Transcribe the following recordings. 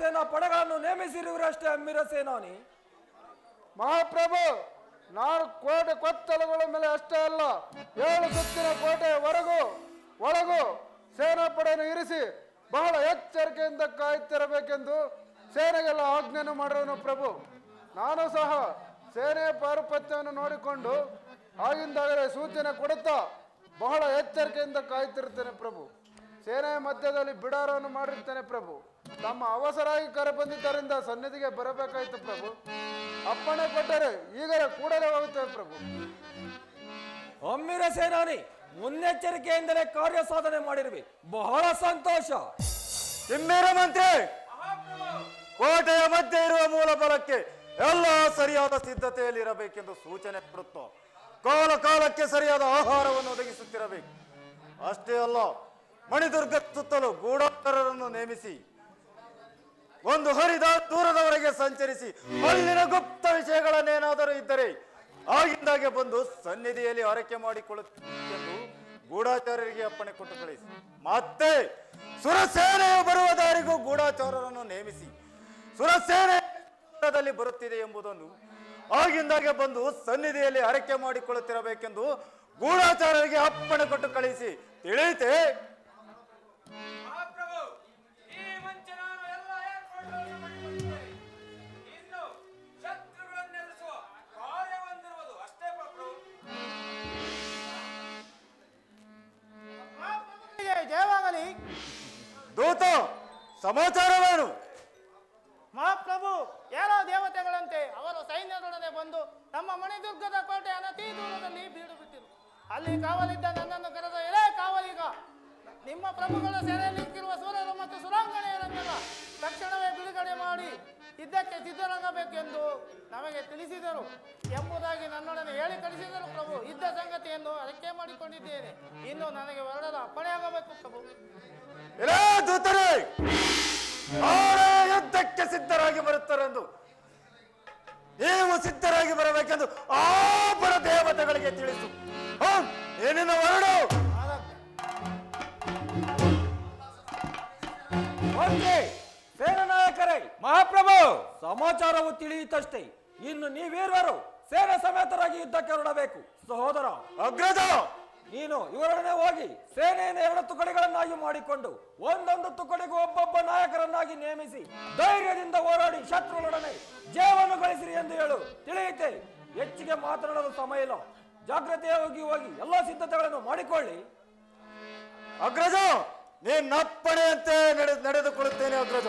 ಶಸ್ತ್ರಾಸೇನಾ ಪಡೆಗಳನ್ನು ನೇಮಿಸಿರುವರಷ್ಟೇ ಅಮ್ಮಿರ ಸೇನಾನಿ. ಮಹಾಪ್ರಭು, ನಾಲ್ಕು ಕೋಟೆ ಕೊತ್ತಲಗಳ ಮೇಲೆ ಅಷ್ಟೇ ಅಲ್ಲ, ಏಳು ಸುತ್ತಿನ ಕೋಟೆಯವರೆಗೂ ಒಳಗೂ ಸೇನಾಪಡೆಯನ್ನು ಇರಿಸಿ ಬಹಳ ಎಚ್ಚರಿಕೆಯಿಂದ ಕಾಯುತ್ತಿರಬೇಕೆಂದು ಸೇನೆಗೆಲ್ಲ ಆಜ್ಞೆಯನ್ನು ಮಾಡಿರೋನು ಪ್ರಭು. ನಾನು ಸಹ ಸೇನೆಯ ಪಾರುಪತ್ಯವನ್ನು ನೋಡಿಕೊಂಡು, ಆಗಿಂದಾಗಲೇ ಸೂಚನೆ ಕೊಡುತ್ತಾ ಬಹಳ ಎಚ್ಚರಿಕೆಯಿಂದ ಕಾಯುತ್ತಿರುತ್ತೇನೆ ಪ್ರಭು. ಸೇನೆಯ ಮಧ್ಯದಲ್ಲಿ ಬಿಡಾರವನ್ನು ಮಾಡಿರ್ತೇನೆ ಪ್ರಭು. ತಮ್ಮ ಅವಸರಾಗಿ ಕರೆ ಬಂದಿದ್ದರಿಂದ ಸನ್ನಿಧಿಗೆ ಬರಬೇಕಾಯಿತು ಪ್ರಭು. ಅಪ್ಪಣೆ ಕೊಟ್ಟರೆ ಈಗಲೇ ಕೂಡಲೇ ಹೋಗುತ್ತೇವೆ ಪ್ರಭು. ಒಮ್ಮಿರ ಸೇನಾನಿ ಮುನ್ನೆಚ್ಚರಿಕೆಯಿಂದಲೇ ಕಾರ್ಯ ಸಾಧನೆ ಮಾಡಿರುವೆ. ಬಹಳ ಸಂತೋಷ. ತಿಮ್ಮೇರ ಮಂತ್ರಿ ಕೋಟೆಯ ಮಧ್ಯೆ ಇರುವ ಮೂಲ ಬಲಕ್ಕೆ ಎಲ್ಲ ಸರಿಯಾದ ಸಿದ್ಧತೆಯಲ್ಲಿರಬೇಕೆಂದು ಸೂಚನೆ ಕೊಡುತ್ತೋ ಕಾಲ ಕಾಲಕ್ಕೆ ಸರಿಯಾದ ಆಹಾರವನ್ನು ಒದಗಿಸುತ್ತಿರಬೇಕು. ಅಷ್ಟೇ ಅಲ್ಲ ಮಣಿದುರ್ಗ ಸುತ್ತಲೂ ಗೂಢಾಚಾರರನ್ನು ನೇಮಿಸಿ, ಒಂದು ಹರಿದ ದೂರದವರೆಗೆ ಸಂಚರಿಸಿ, ಅಲ್ಲಿನ ಗುಪ್ತ ವಿಷಯಗಳನ್ನೇನಾದರೂ ಇದ್ದರೆ ಆಗಿಂದಾಗೆ ಬಂದು ಸನ್ನಿಧಿಯಲ್ಲಿ ಆರೈಕೆ ಮಾಡಿಕೊಳ್ಳುತ್ತೆಂದು ಗೂಢಾಚಾರ್ಯರಿಗೆ ಅಪ್ಪಣೆ ಕೊಟ್ಟು ಕಳಿಸಿ. ಮತ್ತೆ ಸುರಸೇನೆಯು ಬರುವ ದಾರಿಗೂ ಗೂಢಾಚಾರರನ್ನು ನೇಮಿಸಿ, ಸುರಸೇನೆ ಬರುತ್ತಿದೆ ಎಂಬುದನ್ನು ಆಗಿಂದಾಗೆ ಬಂದು ಸನ್ನಿಧಿಯಲ್ಲಿ ಆರೈಕೆ ಮಾಡಿಕೊಳ್ಳುತ್ತಿರಬೇಕೆಂದು ಗೂಢಾಚಾರರಿಗೆ ಅಪ್ಪಣೆ ಕೊಟ್ಟು ಕಳಿಸಿ. ತಿಳಿಯಿತೆ? ಮಹಾಪ್ರಭು ಈ ಮುಂಚೆ ನಾನು ಎಲ್ಲ ಏರ್ಪಾಡುಗಳನ್ನು ಮಾಡಿಕೊಂಡಿದ್ದೆ ಇನ್ನು ಶತ್ರುಗಳನ್ನೆದುರಿಸುವ ಕಾರ್ಯವೊಂದಿರುವುದು ಅಷ್ಟೇ ಪ್ರಭು ಜಯವಾಗಲಿ. ದೂತ ಸಮಾಚಾರವೇನು ಸಿದ್ಧರಾಗಿ ಬರುತ್ತಾರೆಂದು. ನೀವು ಸಿದ್ಧರಾಗಿ ಬರಬೇಕೆಂದು ಆ ಪರ ದೇವತೆಗಳಿಗೆ ತಿಳಿಸು. ಏನಿನ ಹೊರಡು? ಸೇನಾಯಕರೇ ಸೇನಾ ನಾಯಕರೇ ಮಹಾಪ್ರಭು! ಸಮಾಚಾರವು ತಿಳಿಯಿತಷ್ಟೇ. ಇನ್ನು ನೀವೀರ್ವರು ಸೇನೆ ಸಮೇತರಾಗಿ ಯುದ್ಧಕ್ಕೆ ಹೊರಡಬೇಕು. ಸಹೋದರ ಅಗ್ರಜ! ನೀನು ಇವರೊಡನೆ ಹೋಗಿ ಸೇನೆಯನ್ನು ಎರಡು ತುಕಡಿಗಳನ್ನಾಗಿ ಮಾಡಿಕೊಂಡು ಒಂದೊಂದು ತುಕಡಿಗೂ ಒಬ್ಬೊಬ್ಬ ನಾಯಕರನ್ನಾಗಿ ನೇಮಿಸಿ ಧೈರ್ಯದಿಂದ ಹೋರಾಡಿ ಶತ್ರುಗಳೊಡನೆ ಜಯವನ್ನು ಗಳಿಸಿರಿ ಎಂದು ಹೇಳು. ತಿಳಿಯುತ್ತೆ ಹೆಚ್ಚಿಗೆ ಮಾತನಾಡಲು ಸಮಯ ಇಲ್ಲ. ಜಾಗ್ರತೆಯಾಗಿ ಹೋಗಿ ಎಲ್ಲ ಸಿದ್ಧತೆಗಳನ್ನು ಮಾಡಿಕೊಳ್ಳಿ. ಅಗ್ರಜ ನಡೆದು ನಡೆದುಕೊಳ್ಳುತ್ತೇನೆ ಅಗ್ರಜ.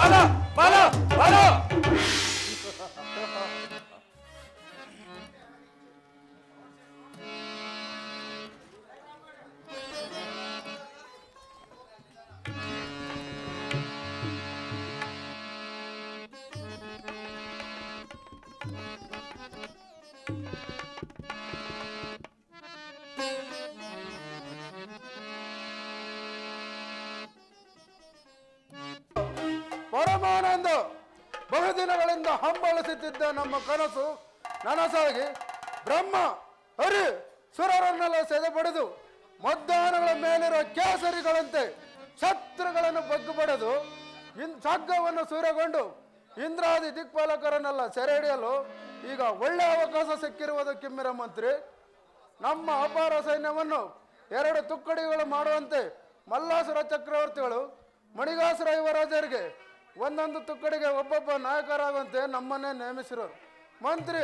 bana, bana, bana. ಪರಮಾನಂದ ಬಹುದಿನಗಳಿಂದ ಹಂಬಲಿಸುತ್ತಿದ್ದ ನಮ್ಮ ಕನಸು ನನಸಾಗಿ ಬ್ರಹ್ಮ, ಹರಿ, ಸುರರನ್ನೆಲ್ಲ ಸೆದೆಪಡೆದು ಮದ್ದಾನಗಳ ಮೇಲಿರುವ ಕೇಸರಿಗಳಂತೆ ಶತ್ರುಗಳನ್ನು ಬಗ್ಗು ಪಡೆದು ಇನ್ ಸಗ್ಗವನ್ನು ಸೂರ್ಯಗೊಂಡು ಇಂದ್ರಾದಿ ದಿಕ್ಪಾಲಕರನ್ನೆಲ್ಲ ಸೆರೆ ಹಿಡಿಯಲು ಈಗ ಒಳ್ಳೆ ಅವಕಾಶ ಸಿಕ್ಕಿರುವುದು ಕಿಮ್ಮಿರ ಮಂತ್ರಿ. ನಮ್ಮ ಅಪಾರ ಸೈನ್ಯವನ್ನು ಎರಡು ತುಕ್ಕಡಿಗಳು ಮಾಡುವಂತೆ ಮಲ್ಲಾಸುರ ಚಕ್ರವರ್ತಿಗಳು, ಮಣಿಗಾಸುರ ಯುವರಾಜರಿಗೆ ಒಂದೊಂದು ತುಕ್ಕಡಿಗೆ ಒಬ್ಬೊಬ್ಬ ನಾಯಕರಾಗುವಂತೆ ನಮ್ಮನ್ನೇ ನೇಮಿಸಿರು ಮಂತ್ರಿ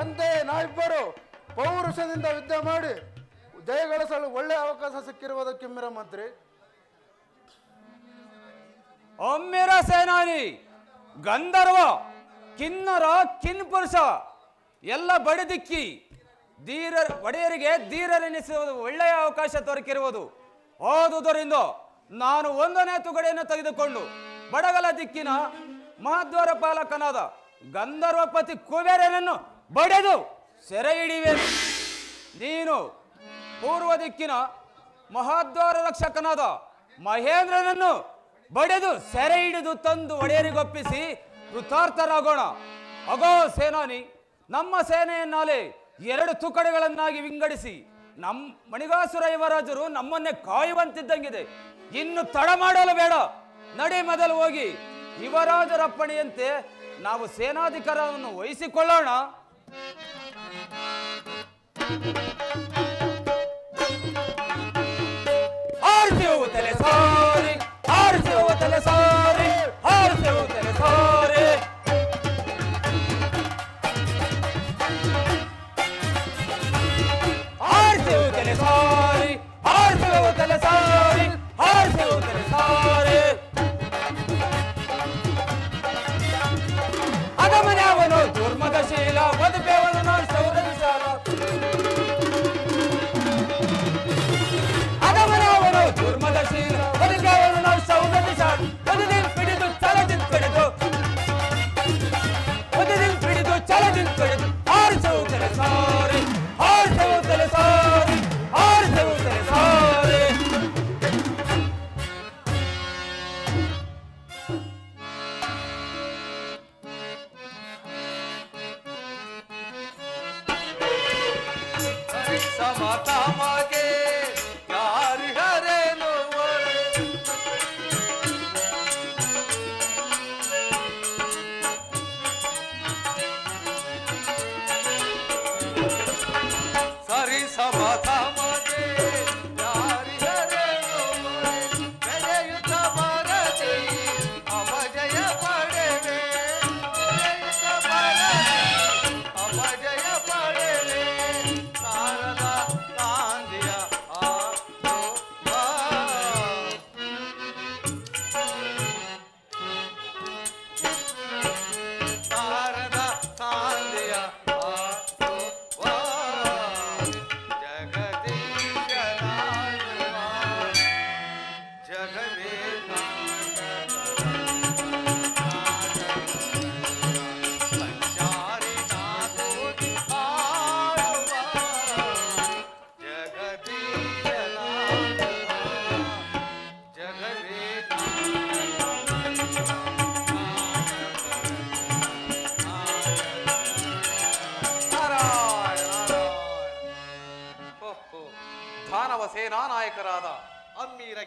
ಅಂತೆಯೇ ನಾವಿಬ್ಬರು ಪೌರುಷದಿಂದ ವಿದ್ಯೆ ಮಾಡಿ ಜಯಗಳಿಸಲು ಒಳ್ಳೆ ಅವಕಾಶ ಸಿಕ್ಕಿರುವುದು ಕಿಮ್ಮಿರ ಮಂತ್ರಿ. ಒಮ್ಮಿರ ಸೇನಾನಿ, ಗಂಧರ್ವ, ಕಿನ್ನರ, ಕಿನ್ಪುರುಷ, ಎಲ್ಲ ಬಡಿದಿಕ್ಕಿ ಧೀರ, ಒಡೆಯರಿಗೆ ಧೀರರೆನಿಸುವುದು ಒಳ್ಳೆಯ ಅವಕಾಶ ದೊರಕಿರುವುದು. ಓದುವುದರಿಂದ ನಾನು ಒಂದನೇ ತುಗಡೆಯನ್ನು ತೆಗೆದುಕೊಂಡು ಬಡಗಲ ದಿಕ್ಕಿನ ಮಹದ್ವಾರ ಪಾಲಕನಾದ ಗಂಧರ್ವಪತಿ ಕುಬೇರನನ್ನು ಬಡೆದು ಸೆರೆ ಹಿಡಿವೆ. ನೀನು ಪೂರ್ವ ದಿಕ್ಕಿನ ಮಹಾದ್ವಾರ ರಕ್ಷಕನಾದ ಮಹೇಂದ್ರನನ್ನು ಬಡೆದು ಸೆರೆ ಹಿಡಿದು ತಂದು ಒಡೆಯರಿಗೊಪ್ಪಿಸಿ ಕೃತಾರ್ಥರಾಗೋಣ. ಅಗೋ ಸೇನಾನಿ, ನಮ್ಮ ಸೇನೆಯನ್ನಾಲೆ ಎರಡು ತುಕಡೆಗಳನ್ನಾಗಿ ವಿಂಗಡಿಸಿ ನಮ್ಮ ಮಣಿಗಾಸುರ ಯುವರಾಜರು ನಮ್ಮನ್ನೇ ಕಾಯುವಂತಿದ್ದಂಗಿದೆ. ಇನ್ನು ತಡ ಮಾಡಲು ಬೇಡ. ನಡಿ ಮೊದಲು ಹೋಗಿ ಯುವರಾಜರಪ್ಪಣೆಯಂತೆ ನಾವು ಸೇನಾಧಿಕಾರವನ್ನು ವಹಿಸಿಕೊಳ್ಳೋಣ. ಆರ್ಸಿವು ತಲೆ ಸಾರಿ ಆರ್ಸಿವು ಸಾರಿ.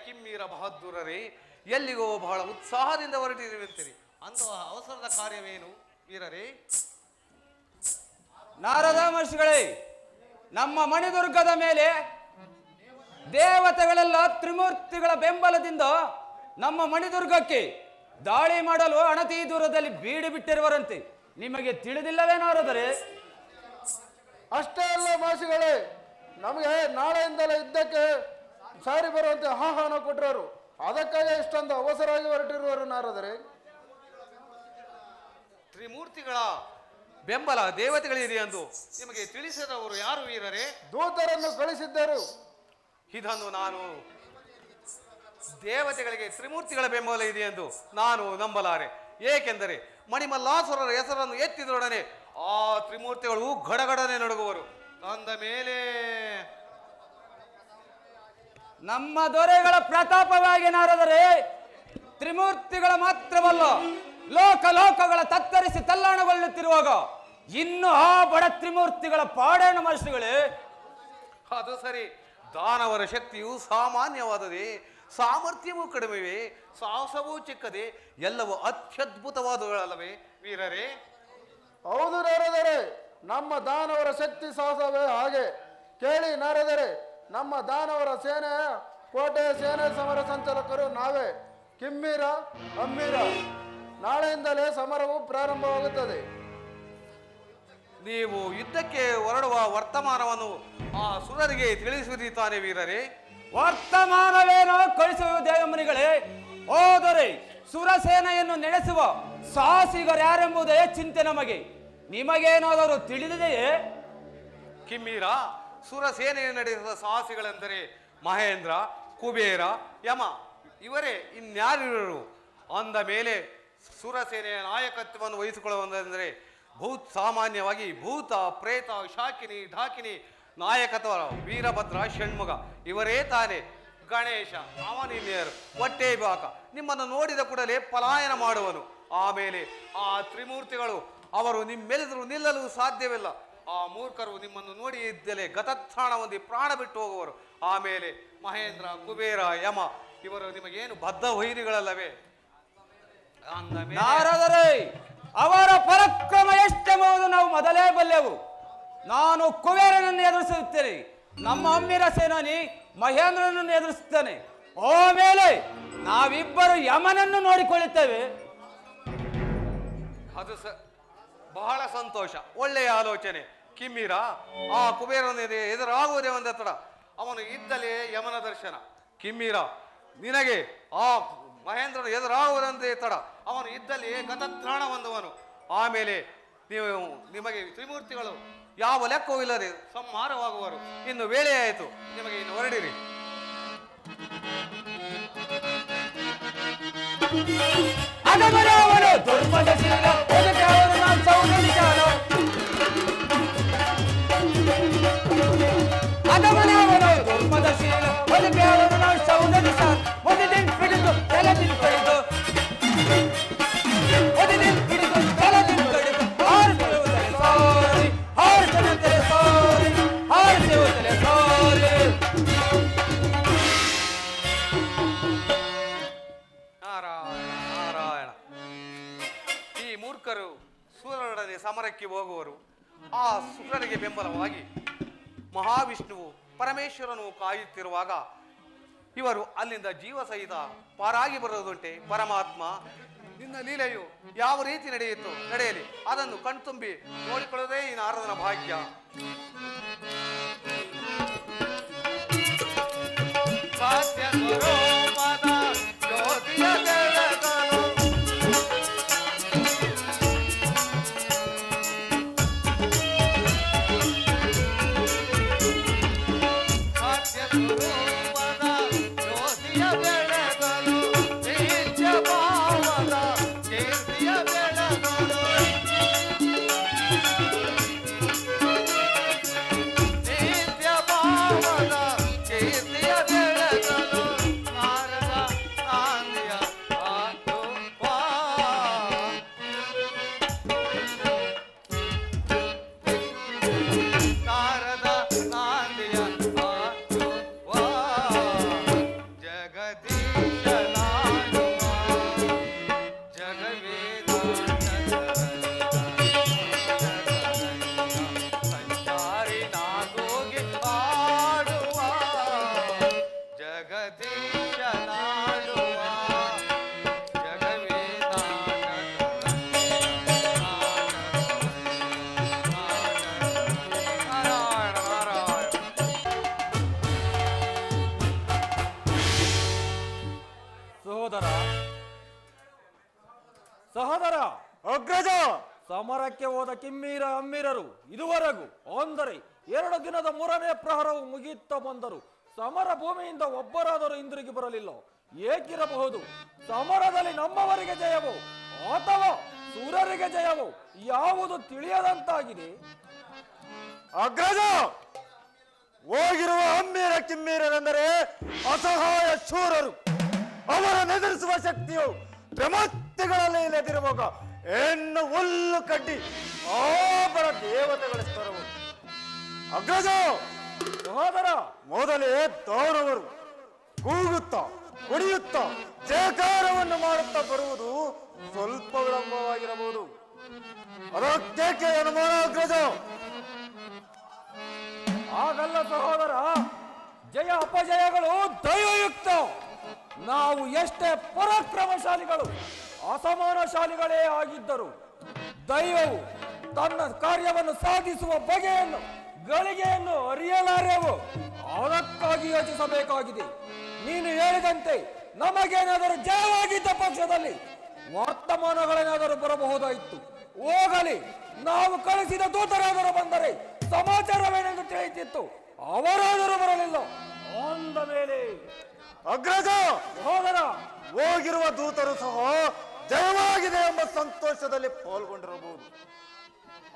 ಕಿಮ್ಮೀರ ಬಹದ್ದೂರರೇ ಎಲ್ಲಿಗೋ ಬಹಳ ಉತ್ಸಾಹದಿಂದ ಹೊರಟಿರುವಂತೀರಿ. ಅಂತಹ ಅವಸರದ ಕಾರ್ಯವೇನು ವೀರರೇ? ನಾರದ ಮಹರ್ಷಿಗಳೇ ನಮ್ಮ ಮಣಿದುರ್ಗದ ಮೇಲೆ ದೇವತೆಗಳೆಲ್ಲ ತ್ರಿಮೂರ್ತಿಗಳ ಬೆಂಬಲದಿಂದ ನಮ್ಮ ಮಣಿದುರ್ಗಕ್ಕೆ ದಾಳಿ ಮಾಡಲು ಅಣತಿ ದೂರದಲ್ಲಿ ಬೀಡಿ ಬಿಟ್ಟಿರುವರಂತೆ. ನಿಮಗೆ ತಿಳಿದಿಲ್ಲವೇ ನಾರದರೆ? ಅಷ್ಟೇ ಅಲ್ಲ ಮಾಸಿಗಳೇ ನಮಗೆ ನಾಳೆಯಿಂದಲೇ ಯುದ್ಧಕ್ಕೆ ಸಾರಿ ಬರುವಂತೆ ಆಹ್ವಾನ ಕೊಟ್ಟರು ಅದಕ್ಕಾಗಿ ಇಷ್ಟೊಂದು ಅವಸರವಾಗಿ ಹೊರಟಿರುವರು ನಾರದರೆ. ತ್ರಿಮೂರ್ತಿಗಳ ಬೆಂಬಲ ದೇವತೆಗಳಿದೆ ಎಂದು ನಿಮಗೆ ತಿಳಿಸಿದವರು ಯಾರು ವೀರರೇ? ದೂತರನ್ನು ಕಳಿಸಿದ್ದರು. ಇದನ್ನು ನಾನು ದೇವತೆಗಳಿಗೆ ತ್ರಿಮೂರ್ತಿಗಳ ಬೆಂಬಲ ಇದೆ ಎಂದು ನಾನು ನಂಬಲಾರೆ. ಏಕೆಂದರೆ ಮಣಿಮಲ್ಲಾಸುರರ ಹೆಸರನ್ನು ಎತ್ತಿದೊಡನೆ ಆ ತ್ರಿಮೂರ್ತಿಗಳು ಗಡಗಡನೆ ನಡುಗುವರು. ಅಂದ ಮೇಲೆ ನಮ್ಮ ದೊರೆಗಳ ಪ್ರತಾಪವಾಗಿ ನಾರದರೆ ತ್ರಿಮೂರ್ತಿಗಳ ಮಾತ್ರವಲ್ಲ ಲೋಕ ಲೋಕಗಳ ತತ್ತರಿಸಿ ತಲ್ಲಾಣಗೊಳ್ಳುತ್ತಿರುವಾಗ ಇನ್ನು ಆ ಬಡ ತ್ರಿಮೂರ್ತಿಗಳ ಪಾಡೇನ ಮಹರ್ಷಿಗಳೇ? ಅದು ಸರಿ. ದಾನವರ ಶಕ್ತಿಯು ಸಾಮಾನ್ಯವಾದದೆ ಸಾಮರ್ಥ್ಯವೂ ಕಡಿಮೆವೆ ಸಾಹಸವೂ ಚಿಕ್ಕದೆ ಎಲ್ಲವೂ ಅತ್ಯದ್ಭುತವಾದವುಗಳಲ್ಲವೇ ವೀರರೇ. ಹೌದು ನಾರದರೆ ನಮ್ಮ ದಾನವರ ಶಕ್ತಿ ಸಾಹಸವೇ ಹಾಗೆ. ಕೇಳಿ ನಾರದರೆ ನಮ್ಮ ದಾನವರ ಸೇನೆ ಕೋಟೆ ಸೇನೆ ಸಮರ ಸಂಚಾಲಕರು ನಾವೇ. ಕಿಮ್ಮೀರ ಅಮ್ಮೀರ ನಾಳೆಯಿಂದಲೇ ಸಮರವು ಪ್ರಾರಂಭವಾಗುತ್ತದೆ. ನೀವು ಯುದ್ಧಕ್ಕೆ ಹೊರಡುವ ವರ್ತಮಾನವನ್ನು ಆ ಸುರರಿಗೆ ತಿಳಿಸುವುದಿ ತಾನೇ ವೀರರೇ. ವರ್ತಮಾನವೇನೋ ಕಳಿಸುವ ದೇವಮನಿಗಳೇ. ಹೋದರೆ ಸುರಸೇನೆಯನ್ನು ನಡೆಸುವ ಸಾಹಸಿಗರ್ಯಾರೆಂಬುದೇ ಚಿಂತೆ ನಮಗೆ. ನಿಮಗೇನಾದರೂ ತಿಳಿದಿದೆಯೇ? ಕಿಮ್ಮೀರ ಸುರಸೇನೆ ನಡೆಸಿದ ಸಾಹಸಿಗಳೆಂದರೆ ಮಹೇಂದ್ರ, ಕುಬೇರ, ಯಮ. ಇವರೇ ಇನ್ಯಾರಿರು ಅಂದ ಮೇಲೆ ಸುರಸೇನೆಯ ನಾಯಕತ್ವವನ್ನು ವಹಿಸಿಕೊಳ್ಳುವುದೆಂದರೆ ಭೂತ್, ಸಾಮಾನ್ಯವಾಗಿ ಭೂತ, ಪ್ರೇತ, ಶಾಕಿನಿ, ಢಾಕಿನಿ ನಾಯಕತ್ವ ವೀರಭದ್ರ ಷಣ್ಮುಗ ಇವರೇ ತಾನೇ? ಗಣೇಶ, ಅವನಿನ್ಯರು ಹೊಟ್ಟೆ ಬಾಕ ನಿಮ್ಮನ್ನು ನೋಡಿದ ಕೂಡಲೇ ಪಲಾಯನ ಮಾಡುವನು. ಆಮೇಲೆ ಆ ತ್ರಿಮೂರ್ತಿಗಳು, ಅವರು ನಿಮ್ಮೆಲ್ಲರೂ ನಿಲ್ಲಲು ಸಾಧ್ಯವಿಲ್ಲ. ಆ ಮೂರ್ಖರು ನಿಮ್ಮನ್ನು ನೋಡಿ ಇದ್ದಲೇ ಗತತ್ಥಾಣ ಹೊಂದಿ ಪ್ರಾಣ ಬಿಟ್ಟು ಹೋಗುವರು. ಆಮೇಲೆ ಮಹೇಂದ್ರ ಕುಬೇರ ಯಮ ಇವರು ನಿಮಗೇನು ಬದ್ಧ ವೈರಿಗಳಲ್ಲವೇ? ಮೇಲೆ ಅವರ ಪರಕ್ರಮ ಎಷ್ಟೆಂಬುದು ನಾವು ಮೊದಲೇ ಬಲ್ಲೆವು. ನಾನು ಕುಬೇರನನ್ನು ಎದುರಿಸುತ್ತೇನೆ ನಮ್ಮ ಅಮ್ಮಿರ ಸೇನಾನಿ ಮಹೇಂದ್ರನನ್ನು ಎದುರಿಸುತ್ತೇನೆ. ಆಮೇಲೆ ನಾವಿಬ್ಬರು ಯಮನನ್ನು ನೋಡಿಕೊಳ್ಳುತ್ತೇವೆ. ಅದು ಸ ಬಹಳ ಸಂತೋಷ ಒಳ್ಳೆಯ ಆಲೋಚನೆ. ಕಿಮ್ಮಿರ? ಆ ಕುಬೇರನ ಎದೆ ಎದುರಾಗುವುದೇ ತಡ. ಅವನು ಇದ್ದಲೇ ಯಮನ ದರ್ಶನ. ಕಿಮ್ಮಿರ, ನಿನಗೆ ಆ ಮಹೇಂದ್ರನು ಎದುರಾಗುವುದಂತೆ ತಡ. ಅವನು ಇದ್ದಲ್ಲಿ ಗತತ್ರಾಣ ಹೊಂದುವನು. ಆಮೇಲೆ ನೀವು ನಿಮಗೆ ತ್ರಿಮೂರ್ತಿಗಳು ಯಾವ ಲೆಕ್ಕವೂ ಇಲ್ಲದೆ ಸಂಹಾರವಾಗುವರು. ಇನ್ನು ವೇಳೆ ಆಯಿತು, ನಿಮಗೆ ಇನ್ನು ಹೊರಡಿರಿ. ಅಗಮನವನು ಸಾರಿ ಸಾರಿ ಸಾರಿ. ನಾರಾಯಣ ನಾರಾಯಣ. ಈ ಮೂರ್ಖರು ಸೂರ್ಯರೊಡನೆ ಸಮರಕ್ಕೆ ಹೋಗುವರು. ಆ ಸುರನಿಗೆ ಬೆಂಬಲವಾಗಿ ಮಹಾವಿಷ್ಣುವು ಪರಮೇಶ್ವರನು ಕಾಯುತ್ತಿರುವಾಗ ಇವರು ಅಲ್ಲಿಂದ ಜೀವ ಸಹಿತ ಪಾರಾಗಿ ಬರುವುದುಂಟೆ. ಪರಮಾತ್ಮ, ನಿನ್ನ ಲೀಲೆಯು ಯಾವ ರೀತಿ ನಡೆಯಿತು? ನಡೆಯಲಿ. ಅದನ್ನು ಕಣ್ತುಂಬಿ ನೋಡಿಕೊಳ್ಳುವುದೇ ಈ ನಾರದನ ಭಾಗ್ಯ. ಕಿಮ್ಮೀರ ಇದುವರೆಗೂ, ಅಂದರೆ ಎರಡು ದಿನದ ಮೂರನೇ ಪ್ರಹರವು ಮುಗಿಯುತ್ತಾ ಬಂದರು ಸಮರ ಭೂಮಿಯಿಂದ ಒಬ್ಬರಾದರೂ ಹಿಂದಿರುಗಿ ಬರಲಿಲ್ಲ? ಏಕಿರಬಹುದು ಸಮರದಲ್ಲಿ ನಮ್ಮವರಿಗೆ ಜಯವು, ಅಥವಾ ಸೂರರಿಗೆ ಜಯವು ಯಾವುದು ತಿಳಿಯದಂತಾಗಿದೆ? ಅಗ್ರಜ! ಹೋಗಿರುವ ಅಮ್ಮೀರ ಕಿಮ್ಮೀರನೆಂದರೆ ಅಸಹಾಯ ಶೂರರು. ಅವರನ್ನು ಎದುರಿಸುವ ಶಕ್ತಿಯು ಪ್ರಮತ್ತಿಗಳಲ್ಲಿ ಇಲ್ಲದಿರುವಾಗ ಹೆಣ್ಣು ಹುಲ್ಲು ಕಡ್ಡಿ ಆಪರ ದೇವತೆಗಳ ಸ್ತರವು ಅಗ್ರಜ ಸಹೋದರ ಮೊದಲೇ ತೋರವರು ಕೂಗುತ್ತಾ, ಕುಡಿಯುತ್ತ, ಜಯಕಾರವನ್ನು ಮಾಡುತ್ತಾ ಬರುವುದು ಸ್ವಲ್ಪ ವಿಳಂಬವಾಗಿರಬಹುದು ಅದಕ್ಕೆ ಅನುಮಾನ ಅಗ್ರಜ? ಆಗಲ್ಲ ಸಹೋದರ, ಜಯ ಅಪಜಯಗಳು ದೈವಯುಕ್ತ. ನಾವು ಎಷ್ಟೇ ಪರಾಕ್ರಮಶಾಲಿಗಳು ಅಸಮಾನಶಾಲಿಗಳೇ ಆಗಿದ್ದರು. ದೈವವು ತನ್ನ ಕಾರ್ಯವನ್ನು ಸಾಧಿಸುವ ಬಗೆಯನ್ನು ಗಳಿಗೆಯನ್ನು ಅರಿಯಲಾರೆವು. ಅದಕ್ಕಾಗಿ ಯೋಚಿಸಬೇಕಾಗಿದೆ. ನೀನು ಹೇಳಿದಂತೆ ನಮಗೇನಾದರೂ ಜಯವಾಗಿದ್ದ ಪಕ್ಷದಲ್ಲಿ ವರ್ತಮಾನಗಳೇನಾದರೂ ಬರಬಹುದಾಯಿತು. ಹೋಗಲಿ ನಾವು ಕಳಿಸಿದ ದೂತರಾದರೂ ಬಂದರೆ ಸಮಾಚಾರವೇನೆಂದು ತಿಳಿಯುತ್ತಿತ್ತು. ಅವರಾದರೂ ಬರಲಿಲ್ಲ. ಅಂದ ಮೇಲೆ ಅಗ್ರಜ! ಹೋದರ ಹೋಗಿರುವ ದೂತರು ಸಹ ಜಯವಾಗಿದೆ ಎಂಬ ಸಂತೋಷದಲ್ಲಿ ಪಾಲ್ಗೊಂಡಿರಬಹುದು.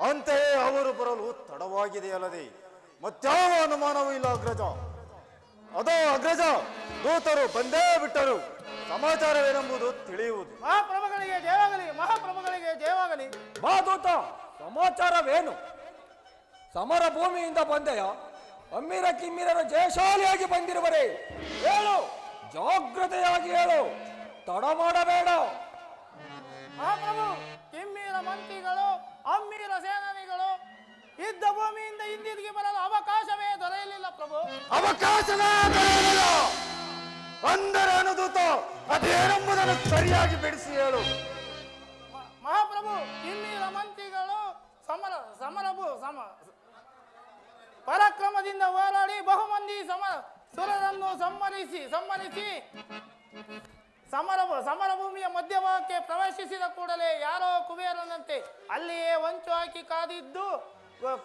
ಅಂತೆಯೇ ಅವರು ಬರಲು ತಡವಾಗಿದೆ ಅಲ್ಲದೆ ಮತ್ಯಾವ ಅನುಮಾನವೂ ಇಲ್ಲ ಅಗ್ರಜ. ಅದೋ ಅಗ್ರಜ ದೂತರು ಬಂದೇ ಬಿಟ್ಟರು. ಸಮಾಚಾರವೇನೆಂಬುದು ತಿಳಿಯುವುದು. ಮಹಾಪ್ರಭುಗಳಿಗೆ ಜಯವಾಗಲಿ ಮಹಾಪ್ರಭುಗಳಿಗೆ ಜಯವಾಗಲಿ. ಬಾ ದೂತ ಸಮಾಚಾರವೇನು? ಸಮರ ಭೂಮಿಯಿಂದ ಬಂದೆಯ? ಅಮ್ಮಿರ ಕಿಮ್ಮಿರರು ಜಯಶಾಲಿಯಾಗಿ ಬಂದಿರುವರೇ. ಹೇಳು ಜಾಗ್ರತೆಯಾಗಿ ಹೇಳು. ತಡ ಮಾಡಬೇಡ. ಮಹಾಪ್ರಭು ಕಿಮ್ಮೀರ ಮಂತ್ರಿಗಳು ಅಮ್ಮೀರ ಸೇನಾನಿಗಳು ಇದ್ದ ಭೂಮಿಯಿಂದ ಹಿಂದಿರುಗಿ ಬರಲು ಅವಕಾಶವೇ ದೊರೆಯಲಿಲ್ಲ ಪ್ರಭು. ಅವಕಾಶವೇ ದೊರೆಯಲಿಲ್ಲ. ಅಂದರೆ ಅನುದೂತ ಅದೇನೆಂಬುದನ್ನು ಸರಿಯಾಗಿ ಬಿಡಿಸಿ ಹೇಳು. ಮಹಾಪ್ರಭು ಕಿಮ್ಮೀರ ಮಂತ್ರಿಗಳು ಸಮರ ಸಮರಭು ಸಮ ಪರಾಕ್ರಮದಿಂದ ಹೋರಾಡಿ ಬಹುಮಂದಿ ಸಮ ಸುರರನ್ನು ಸಮ್ಮರಿಸಿ ಸಂಹರಿಸಿ. ಸಮರ ಸಮರಭೂಮಿಯ ಮಧ್ಯಭಾಗಕ್ಕೆ ಪ್ರವೇಶಿಸಿದ ಕೂಡಲೇ ಯಾರೋ ಕುಬೇರನಂತೆ ಅಲ್ಲಿಯೇ ಹೊಂಚು ಹಾಕಿ ಕಾದಿದ್ದು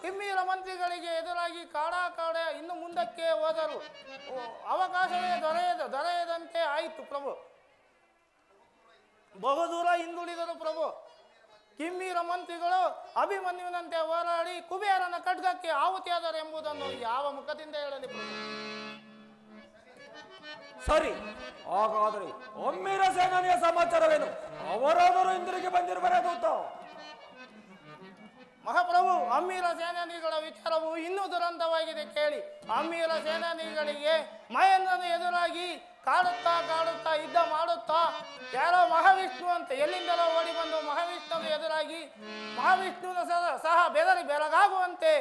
ಕಿಮ್ಮೀರ ಮಂತ್ರಿಗಳಿಗೆ ಎದುರಾಗಿ ಕಾಡ ಕಾಡ ಇನ್ನು ಮುಂದಕ್ಕೆ ಹೋದರು. ಅವಕಾಶವೇ ದೊರೆಯದ, ದೊರೆಯದಂತೆ ಆಯಿತು ಪ್ರಭು. ಬಹುದೂರ ಹಿಂದುಳಿದರು ಪ್ರಭು. ಕಿಮ್ಮೀರ ಮಂತ್ರಿಗಳು ಅಭಿಮನ್ಯುವಿನಂತೆ ಹೋರಾಡಿ ಕುಬೇರನ ಖಡ್ಗಕ್ಕೆ ಆಹುತಿಯಾದರು ಎಂಬುದನ್ನು ಯಾವ ಮುಖದಿಂದ ಹೇಳಲಿ ಪ್ರಭು? ಸರಿ, ಹಾಗಾದರೆ ಒಮ್ಮಿರ ಸೇನಾನಿಯ ಸಮಾಚಾರವೇನು? ಅವರಾದರೂ ಹಿಂದಿರುಗಿ ಬಂದಿರಬಾರದು ಮಹಾಪ್ರಭು ಅಮ್ಮೀರ ಸೇನಾನಿಗಳ ವಿಚಾರವು ಇನ್ನೂ ದುರಂತವಾಗಿದೆ ಕೇಳಿ. ಅಮ್ಮೀರ ಸೇನಾನಿಗಳಿಗೆ ಮಹೇಂದ್ರನ ಎದುರಾಗಿ ಕಾಡುತ್ತಾ ಕಾಡುತ್ತಾ ಯುದ್ಧ ಮಾಡುತ್ತಾ ಯಾರೋ ಮಹಾವಿಷ್ಣು ಅಂತ ಎಲ್ಲಿಂದಲೋ ಓಡಿ ಬಂದು ಮಹಾವಿಷ್ಣುವಿನ ಎದುರಾಗಿ ಮಹಾವಿಷ್ಣುವಿನ ಸಹ ಬೆದರಿ ಬೆರಗಾಗುವಂತೆ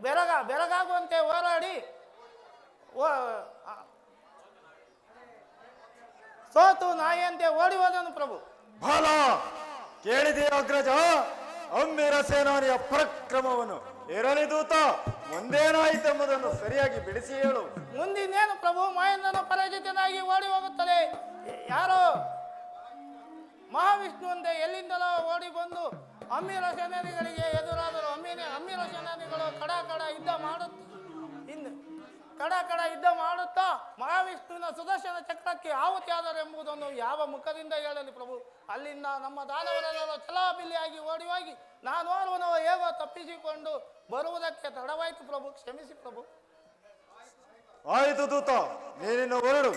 ಬೆರಗ, ಬೆರಗಾಗುವಂತೆ ಹೋರಾಡಿ ಓ- ಆ, ಸೋತು ನಾಯಿಯಂತೆ ಓಡಿ ಹೋದನು ಪ್ರಭು. ಬಾಲ ಕೇಳಿದೆ ಅಗ್ರಜ? ಅಮ್ಮಿರ ಸೇನಾನಿಯ ಪರಾಕ್ರಮವನ್ನು ಇರಲಿ ದೂತ ಮುಂದೇನಾಯಿತೆಂಬುದನ್ನು ಸರಿಯಾಗಿ ಬಿಡಿಸಿ ಹೇಳು. ಮುಂದಿನೇನು ಪ್ರಭು? ಮಹೇಂದ್ರನ ಪರಾಜಿತನಾಗಿ ಓಡಿ ಹೋಗುತ್ತದೆ ಯಾರೋ? ಮಹಾವಿಷ್ಣು ಅಂತ ಎಲ್ಲಿಂದಲೋ ಓಡಿ ಬಂದು ಅಮ್ಮಿರ ಸೇನಾನಿಗಳಿಗೆ ಎದುರಾದರು ಅಮ್ಮಿನ ಅಮ್ಮಿರ ಸೇನಾನಿಗಳು ಕಡ ಕಡ ಯುದ್ಧ ಮಾಡುತ್ತ ಕಡ ಕಡ ಯುದ್ಧ ಮಾಡುತ್ತಾ ಮಹಾವಿಷ್ಣುವಿನ ಸುದರ್ಶನ ಚಕ್ರಕ್ಕೆ ಆವತಿಯಾದರು ಎಂಬುದನ್ನು ಯಾವ ಮುಖದಿಂದ ಹೇಳಲಿ ಪ್ರಭು? ಅಲ್ಲಿಂದ ನಮ್ಮ ದಾನವರೆಲ್ಲರೂ ಚಲಾಬಿಲಿಯಾಗಿ ಓಡಿ ಹೋಗಿ ನಾನು ಅವನು ಹೇಗೋ ತಪ್ಪಿಸಿಕೊಂಡು ಬರುವುದಕ್ಕೆ ತಡವಾಯಿತು ಪ್ರಭು, ಕ್ಷಮಿಸಿ ಪ್ರಭು. ಆಯಿತು ದೂತ, ನೀನಿನ್ನು ಹೊರಡು.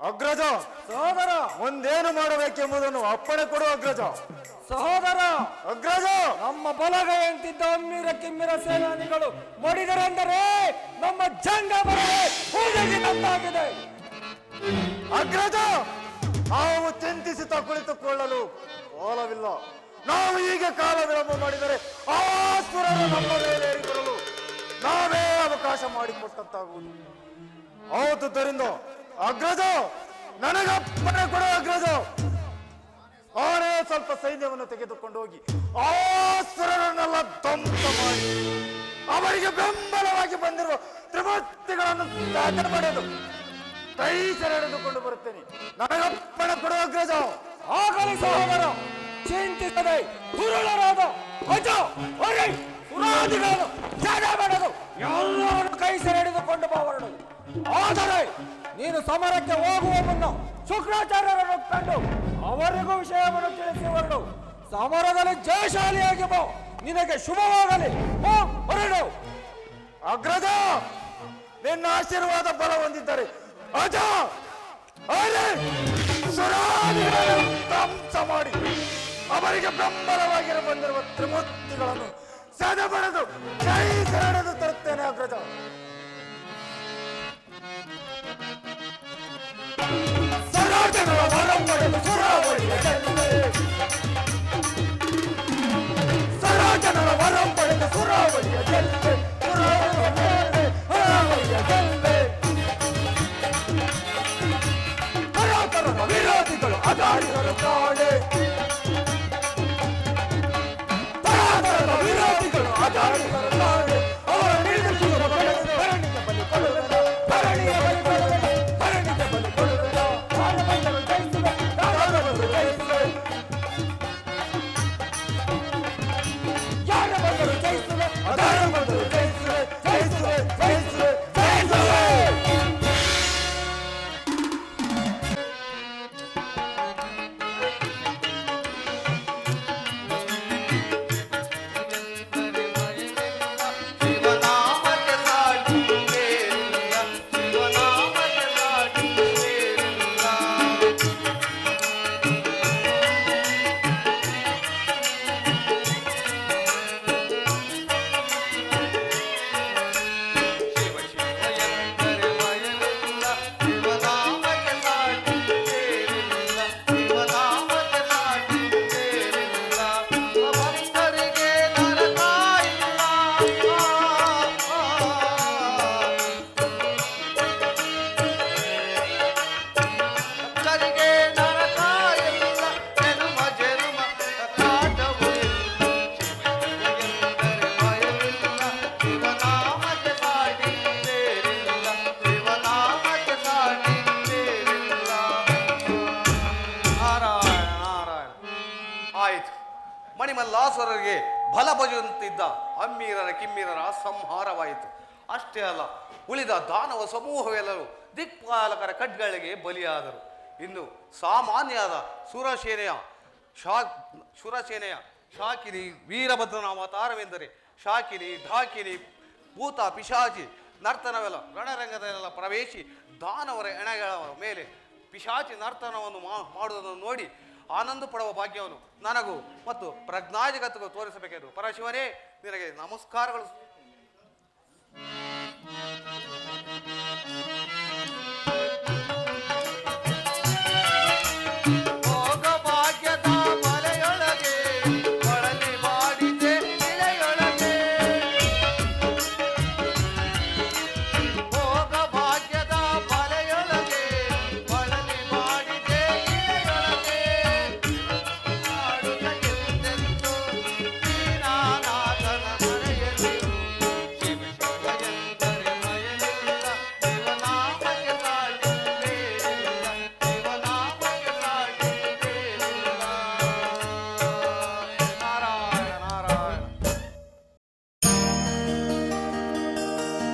ಅಗ್ರಜ ಸಹೋದರ ಮುಂದೇನು ಮಾಡಬೇಕೆಂಬುದನ್ನು ಅಪ್ಪಣೆ ಕೊಡು ಅಗ್ರಜ. ಸಹೋದರ ಅಗ್ರಜ! ನಮ್ಮ ಬಲಗ ಎಂತಿದ್ದ ಅಮ್ಮಿರ ಕಿಮ್ಮಿರ ಸೇನಾನಿಗಳು ಮಡಿದರೆಂದರೆ ನಮ್ಮ ಜಂಗ ಬರದೆ ಅಗ್ರಜ! ನಾವು ಚಿಂತಿಸುತ್ತಾ ಕುಳಿತುಕೊಳ್ಳಲು ಕಾಲವಿಲ್ಲ ನಾವು ಈಗ ಕಾಲ ವಿಳಂಬ ಮಾಡಿದರೆ ಆ ಸುರರು ನಮ್ಮ ಮೇಲೆ ಬರಲು ನಾವೇ ಅವಕಾಶ ಮಾಡಿಕೊಟ್ಟಂತಾಗುವುದು. ಆದುದರಿಂದ ಅಗ್ರಜ ನನಗಪ್ಪನೆ ಕೊಡು ಅಗ್ರಜ ಅವನೇ ಸ್ವಲ್ಪ ಸೈನ್ಯವನ್ನು ತೆಗೆದುಕೊಂಡು ಹೋಗಿ ಆ ಸುರರನ್ನೆಲ್ಲ ಧ್ವಂಸ ಮಾಡಿ ಅವರಿಗೆ ಬೆಂಬಲವಾಗಿ ಬಂದಿರುವ ತ್ರಿಮೂರ್ತಿಗಳನ್ನು ಸಾಧನೆ ಪಡೆದು ಕೈ ಸೆರೆಹಿಡಿದುಕೊಂಡು ಬರುತ್ತೇನೆ. ನನಗಪ್ಪಣೆ ಕೊಡು ಅಗ್ರಜ! ಆಗಲಿ ಸಹೋದರ! ಚಿಂತಿಸದೆ ಹುರುಳರಾದ ಅಜ, ಹೊರೆ ಸುರಾದಿಗಳನ್ನು ಜಾಗ ಮಾಡದು ಎಲ್ಲವನ್ನು ಕೈ ಸೆರೆ ಹಿಡಿದುಕೊಂಡು ಬಾ ಹೊರಡು ಆದರೆ ನೀನು ಸಮರಕ್ಕೆ ಹೋಗುವ ಮುನ್ನ ಶುಕ್ರಾಚಾರ್ಯರನ್ನು ಕಂಡು ಅವರಿಗೂ ವಿಷಯವನ್ನು ತಿಳಿಸಿ ಹೊರಡು ಸಮರದಲ್ಲಿ ಜಯಶಾಲಿಯಾಗಿ ಬೋ. ನಿನಗೆ ಶುಭವಾಗಲಿ. ಹೊರಡು. ಅಗ್ರಜ, ನಿನ್ನ ಆಶೀರ್ವಾದ ಬಲ ಹೊಂದಿದ್ದಾರೆ. ಅಜ ಮಾಡಿ. ಅವರಿಗೆ ಬೆಂಬಲವಾಗಿರ ಬಂದಿರುವ ತ್ರಿಮೂರ್ತಿಗಳನ್ನು ಸದಬಡದು ಕೈ ಸೆರೆದು ತರುತ್ತೇನೆ ಅಗ್ರಜ. சராஜன வரம் படைத்த சுறாவளிய ஜெல்வே சுறாவளிய ஜெல்வே சுறாவளிய ஜெல்வே ಮಣಿಮಲ್ಲಾಸುರರಿಗೆ ಬಲ ಬಜುವಂತಿದ್ದ ಅಮ್ಮೀರರ ಕಿಮ್ಮೀರರ ಸಂಹಾರವಾಯಿತು. ಅಷ್ಟೇ ಅಲ್ಲ, ಉಳಿದ ದಾನವ ಸಮೂಹವೆಲ್ಲರೂ ದಿಕ್ಪಾಲಕರ ಕಡ್ಗಳಿಗೆ ಬಲಿಯಾದರು. ಇನ್ನು ಸಾಮಾನ್ಯದ ಸುರಸೇನೆಯ ಶಾ ಸುರಸೇನೆಯ ಶಾಕಿನಿ ವೀರಭದ್ರನ ಅವತಾರವೆಂದರೆ ಶಾಕಿನಿ, ಢಾಕಿನಿ, ಭೂತ ಪಿಶಾಚಿ, ನರ್ತನವೆಲ್ಲ ರಣರಂಗದಲ್ಲೆಲ್ಲ ಪ್ರವೇಶಿ ದಾನವರ ಎಣೆಗಳ ಮೇಲೆ ಪಿಶಾಚಿ ನರ್ತನವನ್ನು ಮಾಡುವುದನ್ನು ನೋಡಿ ಆನಂದ ಪಡುವ ಭಾಗ್ಯವನ್ನು ನನಗೂ ಮತ್ತು ಪ್ರಜ್ಞಾಜಗತ್ತಿಗೂ ತೋರಿಸಬೇಕೆಂದು. ಪರಶಿವನೇ ನಿನಗೆ ನಮಸ್ಕಾರಗಳು.